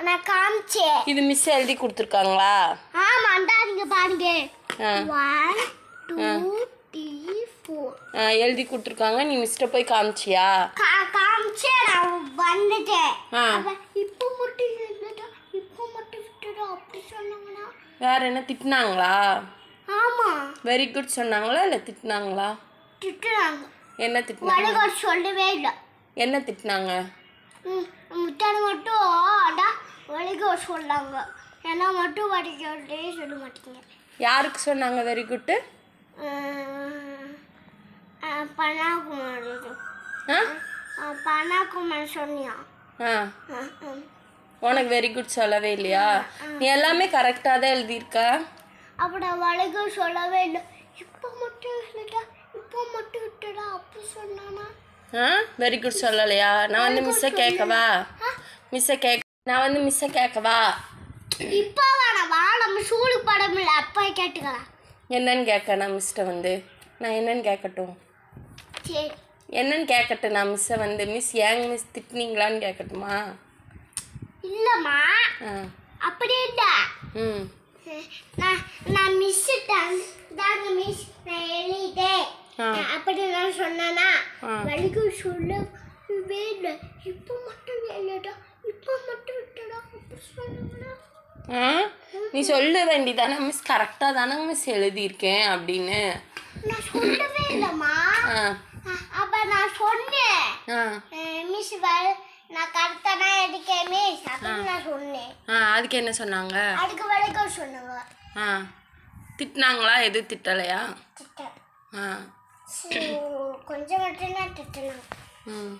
நான் காமிச்சேன். இது மிஸ் எழுதி கொடுத்துருக்காங்களா? ஆமாண்டா நீங்க பாருங்க. ஒன் டூ த்ரீ ஃபோர் ஆ, எழுதி கொடுத்துருக்காங்க. நீ மிஸ்ட்ட போய் காமிச்சியா? காமிச்சே நான் வந்துட்டேன். இப்போ மட்டும் இப்போ மட்டும் விட்டுடா அப்படி சொன்னாங்கன்னா? வேற என்ன திட்டினாங்களா? ஆமா. வெரி குட் சொன்னாங்களா இல்லை திட்டினாங்களா? திட்டுறாங்க என்ன திட்டினாங்க? சொல்லவே இல்லை. என்ன திட்டினாங்க? சொன்னாங்க ஏன்னா மட்டும் வடகர்டே சொல்ல மாட்டீங்க. யாருக்கு சொன்னாங்க வெரி குட்டு பனாகுமார். பனாகுமார் சொன்னியா? ஆ. உனக்கு வெரி குட் சொல்லவே இல்லையா? நீ எல்லாமே கரெக்டாக தான் எழுதியிருக்க. அப்படி வடகர் சொல்லவே இல்லை. இப்போ மட்டும் இல்லைடா இப்போ மட்டும் விட்டுடா அப்படி சொன்னானா? ஆ? வெரி குட் சொல்லலையா? நான் வந்து மிஸ்ஸை கேட்கவா? மிஸ்ஸை கேட்க நான் வந்து மிஸ்ஸை கேட்கவா? இப்போ வேணாவா நம்ம ஸ்கூலுக்கு படம் இல்லை அப்பா கேட்டுக்கலாம் என்னன்னு கேட்க நான் மிஸ்ட்ட வந்து. நான் என்னன்னு கேட்கட்டும்? சரி. என்னன்னு கேட்கட்டும் நான் மிஸ்ஸை வந்து. மிஸ் ஏங்க மிஸ் திட்டினீங்களான்னு கேட்கட்டுமா? இல்லைம்மா. ஆ. அப்படி இல்லை ம். நான் நான் மிஸ் தாங்க மிஸ் நான் எழுதிட்டேன். அப்படி நான் சொன்னேனா. ஆ. வலிக்கு இல்லை இப்போ மட்டும் இல்லைடா இப்போ மட்டும் விட்டுடா. அப்படி சொன்னாங்களா ஆ? நீ சொல்ல வேண்டியதானே மிஸ் கரெக்டாக தானே மிஸ் எழுதியிருக்கேன் அப்படின்னு. நான் சொல்லவே இல்லைம்மா. ஆ. அப்போ நான் சொன்னேன். ஆ. மிஸ் நான் கரெக்டாக இருக்கேன் மிஸ் அப்படின்னு நான் சொன்னேன். ஆ அதுக்கு என்ன சொன்னாங்க? அதுக்கு வரைக்கும் சொன்னாங்க. ஆ. திட்டினாங்களா? எதுவும் திட்டலையா? ஆ. கொஞ்சம் மட்டும் தான் திட்டினாங்க ம்.